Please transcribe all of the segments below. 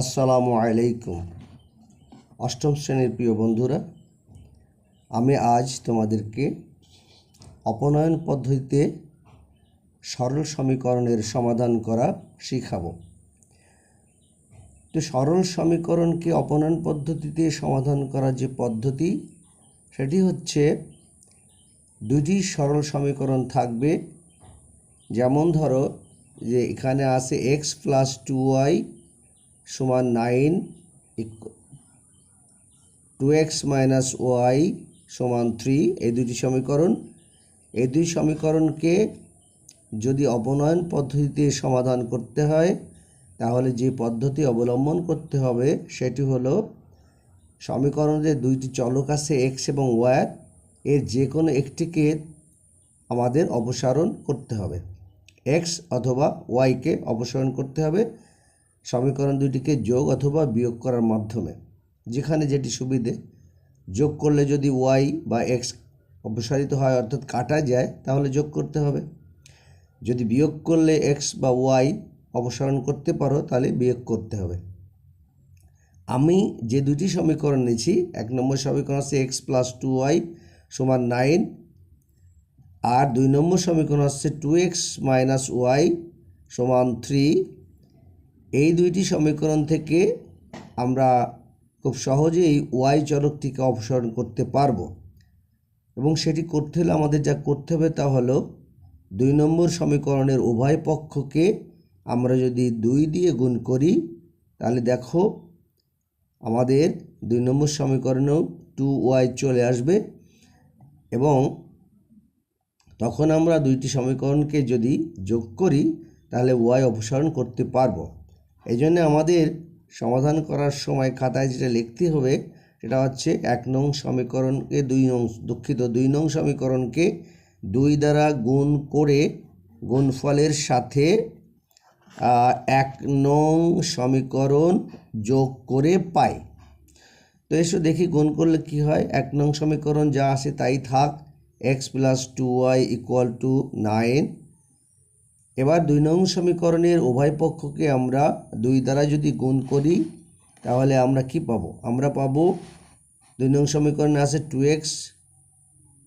আসসালামু আলাইকুম। অষ্টম শ্রেণির প্রিয় বন্ধুরা, আমি আজ তোমাদেরকে অপনয়ন পদ্ধতিতে সরল সমীকরণের সমাধান করা শিখাবো। তো সরল সমীকরণকে অপনয়ন পদ্ধতিতে সমাধান করার যে পদ্ধতি, সেটি হচ্ছে দুটি সরল সমীকরণ থাকবে। যেমন ধরো যে এখানে আছে এক্স প্লাস টু ওয়াই সমান nine two x minus y সমান থ্রি এই দুটি সমীকরণ। এই দুই সমীকরণকে যদি অপনয়ন পদ্ধতিতে সমাধান করতে হয়, তাহলে যে পদ্ধতি অবলম্বন করতে হবে, সেটি হলো সমীকরণের দুইটি চলক আছে এক্স এবং ওয়াই এর যে কোনো একটিকে আমাদের অপসারণ করতে হবে। এক্স অথবা ওয়াইকে অপসারণ করতে হবে। সমীকরণ দুটিকে যোগ অথবা বিয়োগ করার মাধ্যমে। যেখানে যেটি সুবিধে, যোগ করলে যদি ওয়াই বা এক্স অপসারিত হয়, অর্থাৎ কাটা যায়, তাহলে যোগ করতে হবে। যদি বিয়োগ করলে এক্স বা ওয়াই অপসারণ করতে পারো, তাহলে বিয়োগ করতে হবে। আমি যে দুটি সমীকরণ নিয়েছি, এক নম্বর সমীকরণ আছে এক্স প্লাস টু ওয়াই সমান নাইন আর দুই নম্বর সমীকরণ হচ্ছে টু এক্স মাইনাস ওয়াই সমান থ্রি এই দুইটি সমীকরণ থেকে আমরা খুব সহজেই ওয়াই চলকটিকে অপসারণ করতে পারব। এবং সেটি করতে হলে আমাদের যা করতে হবে তা হলো দুই নম্বর সমীকরণের উভয় পক্ষকে আমরা যদি দুই দিয়ে গুণ করি, তাহলে দেখো আমাদের দুই নম্বর সমীকরণেও টু ওয়াই চলে আসবে এবং তখন আমরা দুইটি সমীকরণকে যদি যোগ করি, তাহলে ওয়াই অপসারণ করতে পারব। এই জন্য আমাদের সমাধান করার সময় খাতায় যেটা লিখতে হবে, সেটা হচ্ছে এক নং সমীকরণকে দুই নং, দুঃখিত, দুই নং সমীকরণকে দুই দ্বারা গুণ করে গুণফলের সাথে এক নং সমীকরণ যোগ করে পাই। তো এসো দেখি গুণ করলে কি হয়? এক নং সমীকরণ যা আছে তাই থাক, x plus two y equal to nine এবার দুই নং সমীকরণের উভয় পক্ষকে আমরা দুই দ্বারা যদি গুণ করি, তাহলে আমরা কি পাবো? আমরা পাবো দুই নং সমীকরণে আছে টু এক্স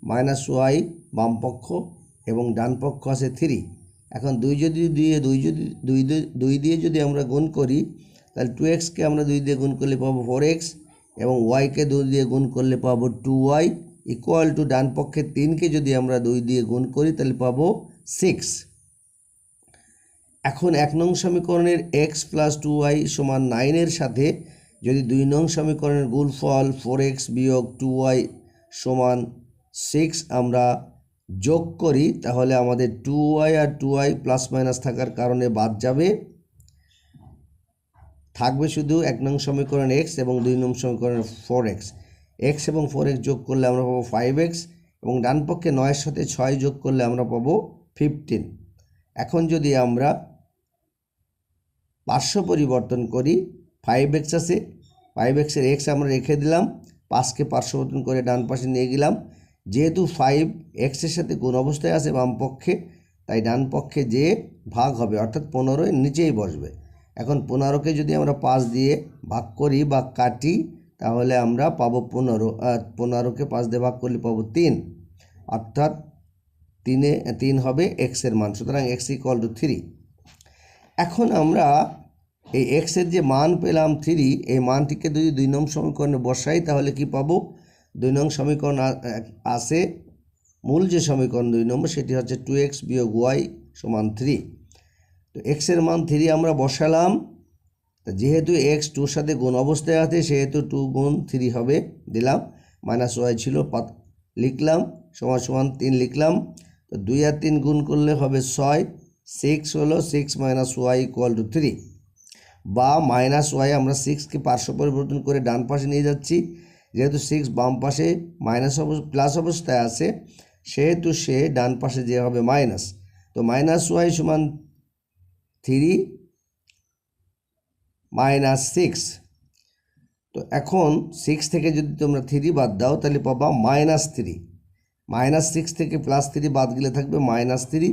মাইনাস ওয়াই বাম পক্ষ এবং ডান পক্ষ আছে থ্রি এখন দুই যদি দিয়ে, দুই যদি, দুই দুই দিয়ে যদি আমরা গুণ করি, তাহলে টু এক্সকে আমরা দুই দিয়ে গুণ করলে পাবো ফোর এক্স এবং ওয়াইকে দুই দিয়ে গুণ করলে পাবো টু ওয়াই ইকুয়াল টু ডান পক্ষে তিনকে যদি আমরা দুই দিয়ে গুণ করি, তাহলে পাবো সিক্স এখন এক নং সমীকরণের এক্স প্লাস টু ওয়াই সমান নাইনের সাথে যদি দুই নং সমীকরণের গুণফল ফোর এক্স বিয়োগ টু ওয়াই সমান সিক্স আমরা যোগ করি, তাহলে আমাদের টু ওয়াই আর টু ওয়াই প্লাস মাইনাস থাকার কারণে বাদ যাবে। থাকবে শুধু এক নং সমীকরণ এক্স এবং দুই নং সমীকরণ ফোর এক্স এক্স এবং ফোর এক্স যোগ করলে আমরা পাবো ফাইভ এক্স এবং ডান পক্ষে নয়ের সাথে ছয় যোগ করলে আমরা পাবো ফিফটিন এখন যদি আমরা পার্শ্ব পরিবর্তন করি। ফাইভ এক্স আছে। ফাইভ এক্সের এক্স আমরা রেখে দিলাম। পাঁচকে পার্শ্ববর্তন করে ডান পাশে নিয়ে গেলাম। যেহেতু ফাইভ এক্সের সাথে কোন অবস্থায় আছে বাম পক্ষে, তাই ডান পক্ষে যে ভাগ হবে, অর্থাৎ পনেরোয় নিচেই বসবে। এখন পনেরোকে যদি আমরা পাঁচ দিয়ে ভাগ করি বা কাটি, তাহলে আমরা পাবো পনেরো পনেরোকে পাঁচ দিয়ে ভাগ করলে পাবো তিন। অর্থাৎ তিনে, তিন হবে এক্সের মান। সুতরাং এক্স ইকুয়াল টু থ্রি এখন আমরা এই এক্সের যে মান পেলাম থ্রি এই মানটিকে যদি দুই নং সমীকরণে বসাই, তাহলে কি পাবো? দুই নং সমীকরণ আসে মূল যে সমীকরণ দুই নম্বর, সেটি হচ্ছে টু এক্স বিয়োগ ওয়াই সমান থ্রি তো এক্সের মান থ্রি আমরা বসালাম। তা যেহেতু এক্স টুর সাথে গুণ অবস্থায় আছে, সেহেতু টু গুণ থ্রি হবে। দিলাম। মাইনাস ওয়াই ছিল পাত লিখলাম। সমান সমান তিন লিখলাম। তো দুই আর তিন গুণ করলে হবে ছয়। সিক্স হলো six minus y equal to three বা মাইনাস ওয়াই আমরা সিক্সকে পার্শ্ব পরিবর্তন করে ডান পাশে নিয়ে যাচ্ছি। যেহেতু সিক্স বাম পাশে মাইনাস প্লাস অবস্থায় আছে, সেহেতু সে ডান পাশে যে হবে মাইনাস তো মাইনাস ওয়াই সমান থ্রি মাইনাস সিক্স তো এখন সিক্স থেকে যদি তোমরা থ্রি বাদ দাও, তাহলে পাবা মাইনাস থ্রি মাইনাস সিক্স থেকে প্লাস থ্রি বাদ গেলে থাকবে মাইনাস থ্রি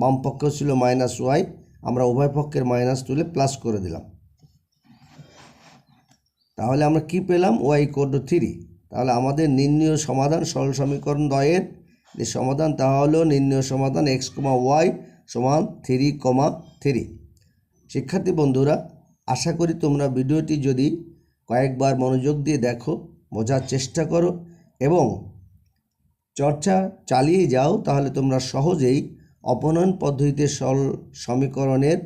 বাম পক্ষ ছিল মাইনাস ওয়াই আমরা উভয় পক্ষের মাইনাস তুলে প্লাস করে দিলাম। তাহলে আমরা কি পেলাম? ওয়াই টু থ্রি তাহলে আমাদের নির্ণয় সমাধান সরল সমীকরণ দয়ের যে সমাধান, তা হলো নির্ণয় সমাধান এক্স কমা ওয়াই সমান থ্রি কমা থ্রি শিক্ষার্থী বন্ধুরা, আশা করি তোমরা ভিডিওটি যদি কয়েকবার মনোযোগ দিয়ে দেখো, বোঝার চেষ্টা করো এবং চর্চা চালিয়ে যাও, তাহলে তোমরা সহজেই অপনয়ন পদ্ধতিতে সরল সমীকরণের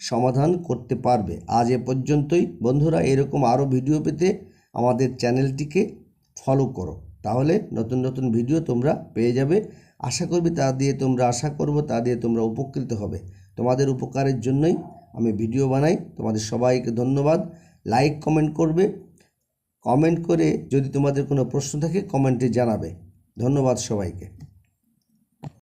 সমাধান করতে পারবে। আজ এ পর্যন্তই। বন্ধুরা, এরকম আরও ভিডিও পেতে আমাদের চ্যানেলটিকে ফলো করো। তাহলে নতুন নতুন ভিডিও তোমরা পেয়ে যাবে। আশা করবি তা দিয়ে তোমরা আশা করব, তা দিয়ে তোমরা উপকৃত হবে। তোমাদের উপকারের জন্যই আমি ভিডিও বানাই। তোমাদের সবাইকে ধন্যবাদ। লাইক কমেন্ট করবে। কমেন্ট করে যদি তোমাদের কোনো প্রশ্ন থাকে কমেন্টে জানাবে। ধন্যবাদ সবাইকে।